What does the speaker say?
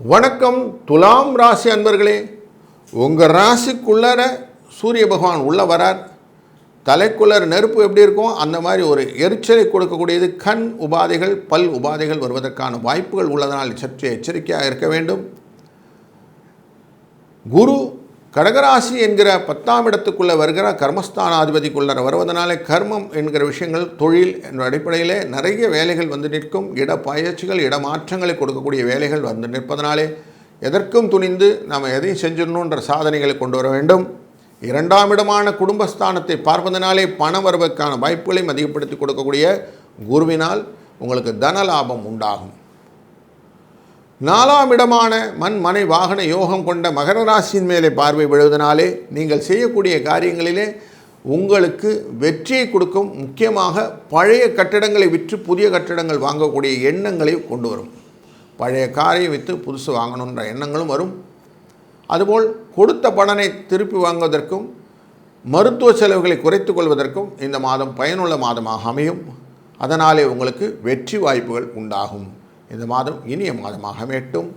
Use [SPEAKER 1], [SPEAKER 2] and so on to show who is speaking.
[SPEAKER 1] வணக்கம். துலாம் ராசி அன்பர்களே உங்கள் ராசிக்குள்ளார சூரிய பகவான் உள்ளே வரார். தலைக்குள்ளர் நெருப்பு எப்படி இருக்கும்? அந்த மாதிரி ஒரு எரிச்சலை கொடுக்கக்கூடியது கண் உபாதைகள் பல் உபாதைகள் வருவதற்கான வாய்ப்புகள் உள்ளதனால் சற்று எச்சரிக்கையாக இருக்க வேண்டும். குரு கடகராசி என்கிற பத்தாம் இடத்துக்குள்ளே வருகிற கர்மஸ்தானாதிபதிக்குள்ளே வருவதனாலே கர்மம் என்கிற விஷயங்கள் தொழில் என்ற அடிப்படையிலே நிறைய வேலைகள் வந்து நிற்கும். இட பயிற்சிகள் இடமாற்றங்களை கொடுக்கக்கூடிய வேலைகள் வந்து நிற்பதனாலே எதற்கும் துணிந்து நாம் எதையும் செஞ்சிடணுன்ற சாதனைகளை கொண்டு வர வேண்டும். இரண்டாம் இடமான குடும்பஸ்தானத்தை பார்ப்பதனாலே பண வரவுக்கான வாய்ப்புகளையும் அதிகப்படுத்தி கொடுக்கக்கூடிய குருவினால் உங்களுக்கு தன லாபம் உண்டாகும். நாலாம் இடமான மண் மனை வாகன யோகம் கொண்ட மகர ராசியின் மேலே பார்வை விழுவதனாலே நீங்கள் செய்யக்கூடிய காரியங்களிலே உங்களுக்கு வெற்றியை கொடுக்கும். முக்கியமாக பழைய கட்டிடங்களை விற்று புதிய கட்டடங்கள் வாங்கக்கூடிய எண்ணங்களை கொண்டு வரும். பழைய காரை விற்று புதுசு வாங்கணுன்ற எண்ணங்களும் வரும். அதுபோல் கொடுத்த பணனை திருப்பி வாங்குவதற்கும் மருத்துவ செலவுகளை குறைத்து கொள்வதற்கும் இந்த மாதம் பயனுள்ள மாதமாக அமையும். அதனாலே உங்களுக்கு வெற்றி வாய்ப்புகள் உண்டாகும். இந்த மாதம் இனிய மாதமாக மேட்டும்